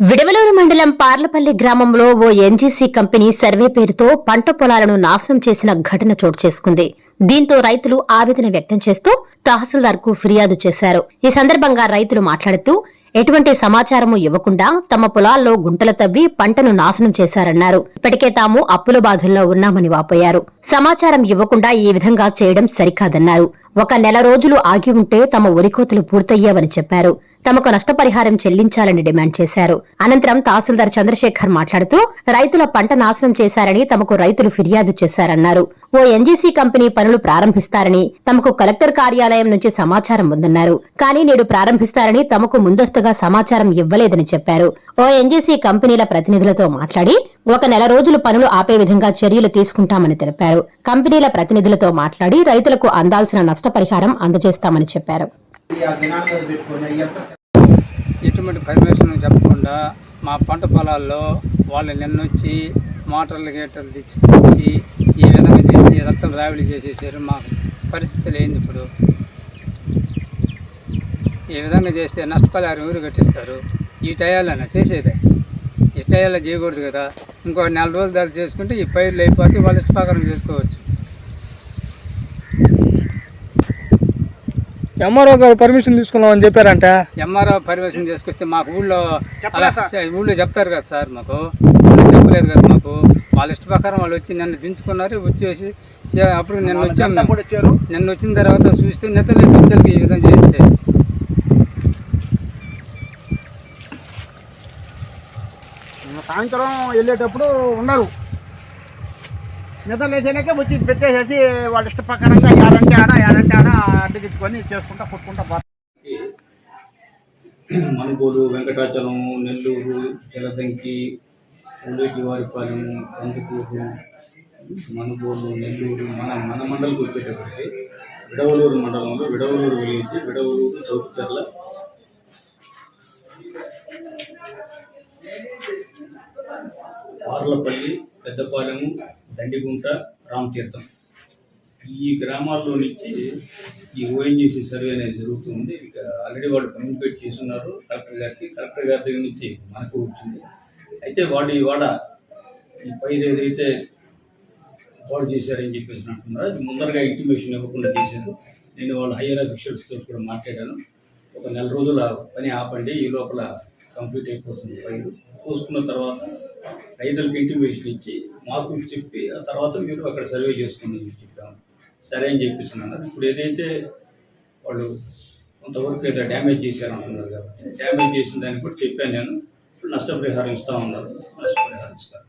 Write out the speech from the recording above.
విడవలూరు మండలం పార్లపల్లి గ్రామంలో ఓ NGC company survey పేరుతో పంట పొలాలను నాశనం చేసిన ఘటన చోటు చేసుకుంది. దీంతో రైతులు ఆవేదన వ్యక్తం చేస్తూ తహసీల్దార్కు ఫిర్యాదు చేశారు. ఈ సందర్భంగా రైతులు మాట్లాడుతూ ఎటువంటి సమాచారము ఇవ్వకుండా తమ పొలాల్లో గుంటలు తవ్వి పంటను నాశనం చేశారన్నారు. ఇప్పటికే తాము అప్పుల బాధల్లో ఉన్నామని వాపోయారు. సమాచారం ఇవ్వకుండా ఈ విధంగా చేయడం సరికాదన్నారు. ఒక నెల రోజులు ఆగి ఉంటే తమ ఉరికోతలు పూర్తయ్యావని చెప్పారు. తమకు నష్టపరిహారం చెల్లించాలని డిమాండ్ చేశారు. అనంతరం తహసీల్దార్ చంద్రశేఖర్ మాట్లాడుతూ రైతుల పంట నాశనం చేశారని తమకు రైతులు ఫిర్యాదు చేశారన్నారు. ఓ ఎన్జీసీ కంపెనీ పనులు ప్రారంభిస్తారని తమకు కలెక్టర్ కార్యాలయం నుంచి సమాచారం ఉందన్నారు. కానీ నేడు ప్రారంభిస్తారని తమకు ముందస్తుగా సమాచారం ఇవ్వలేదని చెప్పారు. ఓ ఎన్జీసీ కంపెనీల ప్రతినిధులతో మాట్లాడి ఒక నెల రోజులు పనులు ఆపే విధంగా చర్యలు తీసుకుంటామని తెలిపారు. కంపెనీల ప్రతినిధులతో మాట్లాడి రైతులకు అందాల్సిన నష్టపరిహారం అందజేస్తామని చెప్పారు. గవర్నమెంట్ పర్మిషన్ చెప్పకుండా మా పంట పొలాల్లో వాళ్ళు నిన్నొచ్చి మోటార్లు గీటర్లు తెచ్చిపోయి ఈ విధంగా చేసి రక్తం రావిడి చేసేసారు. మా పరిస్థితి లేని ఇప్పుడు. ఈ విధంగా చేస్తే నష్టపరిహారం ఎవరు కట్టిస్తారు? ఈ టయాలన్నా చేసేదే. ఈ టయాల్లో చేయకూడదు కదా. ఇంకో నెల రోజులు దాకా చేసుకుంటే ఈ పైర్లు అయిపోతే వాళ్ళు ఇష్టప్రకారం చేసుకోవచ్చు. ఎంఆర్ఓ గారు పర్మిషన్ తీసుకున్నామని చెప్పారంట. ఎంఆర్ఓ పర్మిషన్ చేసుకొస్తే మాకు ఊళ్ళో అలా ఊళ్ళో చెప్తారు కదా సార్ మాకు. చెప్పలేదు కదా మాకు. వాళ్ళ ఇష్ట ప్రకారం వాళ్ళు వచ్చి నన్ను దించుకున్నారు వచ్చేసి అప్పుడు నిన్న వచ్చాం అంతా మేము. కూడా వచ్చారు. నిన్న వచ్చిన తర్వాత చూస్తే నిద్రలేసి వచ్చేసరికి ఈ విధంగా చేస్తే. సాయంత్రం వెళ్ళేటప్పుడు ఉన్నారు. నిద్ర లేచాక వచ్చి పెట్టేసేసి వాళ్ళ ఇష్ట ప్రకారంగా ఏడంటే ఆడ ఏడంటే ఆడ అడ్డగించుకొని చేసుకుంటా కొట్టుకుంటా పోతారు మనుగోలు వెంకటాచలం నెల్లూరు జలదంకి ఉండేటివారిపాలెం కందుకూరు మణిపూరు నెల్లూరు మన మన మండలికి వచ్చేటప్పటికి విడవలూరు మండలంలో విడవలూరు విలేజ్ విడవలూరు చౌకచర్ల పార్లపల్లి పెద్దపాలెము దండిగుంట రామతీర్థం. ఈ గ్రామాల్లో నుంచి ఈ ఓఎన్జీసీ సర్వే అనేది జరుగుతుంది. ఇక ఆల్రెడీ వాళ్ళు కమ్యూనికేట్ చేస్తున్నారు. కలెక్టర్ గారికి కలెక్టర్ గారి దగ్గర నుంచి మనకు వచ్చింది. అయితే వాడు వాడ ఈ పైరు ఏదైతే వాళ్ళు చేశారని చెప్పేసి అంటున్నారు. అది ముందరగా ఇంటిమేషన్ ఇవ్వకుండా చేశారు. నేను వాళ్ళ హయ్యర్ అఫీషియల్స్తో కూడా మాట్లాడాను. ఒక నెల రోజుల పని ఆపండి. ఈ లోపల కంప్లీట్ అయిపోతుంది పైరు పోసుకున్న తర్వాత రైతులకు ఇంటిమేషన్ ఇచ్చి మాకు చెప్పి ఆ తర్వాత మీరు అక్కడ సర్వే చేసుకోండి చెప్పాము. సరే అని చెప్పేసి అన్నారు. ఇప్పుడు ఏదైతే వాళ్ళు కొంతవరకు ఏదో డ్యామేజ్ చేశారు అంటున్నారు కాబట్టి డ్యామేజ్ చేసిన దాన్ని కూడా చెప్పాను నేను. ఇప్పుడు నష్టపరిహారం ఇస్తా ఉన్నారు. నష్టపరిహారం ఇస్తారు.